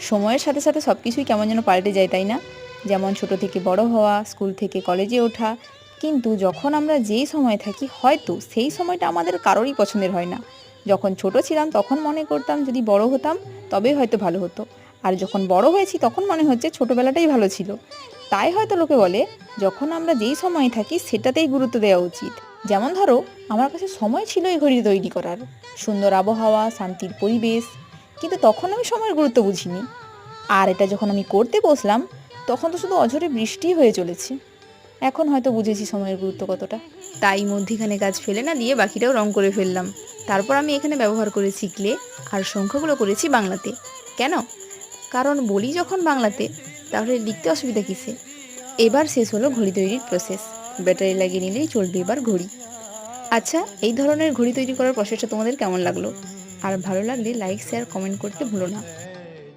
সময়ের সাথে সাথে সব কিছুই কেমন যেন পাল্টে যায়, তাই না? যেমন ছোট থেকে বড় হওয়া, স্কুল থেকে কলেজে ওঠা। কিন্তু যখন আমরা যেই সময় থাকি, হয়তো সেই সময়টা আমাদের কারোরই পছন্দের হয় না। যখন ছোট ছিলাম, তখন মনে করতাম যদি বড় হতাম, তবেই হয়তো ভালো হতো। আর যখন বড় হয়েছি, তখন মনে হচ্ছে ছোটোবেলাটাই ভালো ছিল। তাই হয়তো লোকে বলে, যখন আমরা যেই সময়ে থাকি, সেটাতেই গুরুত্ব দেওয়া উচিত। যেমন ধরো, আমার কাছে সময় ছিল এই ঘড়ি তৈরি করার। সুন্দর আবহাওয়া, শান্তির পরিবেশ কিন্তু তখন আমি সময়ের গুরুত্ব বুঝিনি। আর এটা যখন আমি করতে বসলাম, তখন তো শুধু অঝরে বৃষ্টি হয়ে চলেছে। এখন হয়তো বুঝেছি সময়ের গুরুত্ব কতটা। তাই মধ্যিখানে কাজ ফেলে না দিয়ে বাকিটাও রং করে ফেললাম। তারপর আমি এখানে ব্যবহার করেছি ক্লে আর সংখ্যাগুলো করেছি বাংলাতে। কেন? কারণ বলি যখন বাংলাতে, তাহলে লিখতে অসুবিধা কিসে? এবার শেষ হলো ঘড়ি তৈরির প্রসেস ব্যাটারি লাগিয়ে নিলেই চলবে এবার ঘড়ি। আচ্ছা এই ধরনের ঘড়ি তৈরি করার প্রসেসটা তোমাদের কেমন লাগল? আর ভালো লাগলে লাইক শেয়ার কমেন্ট করতে ভুলো না।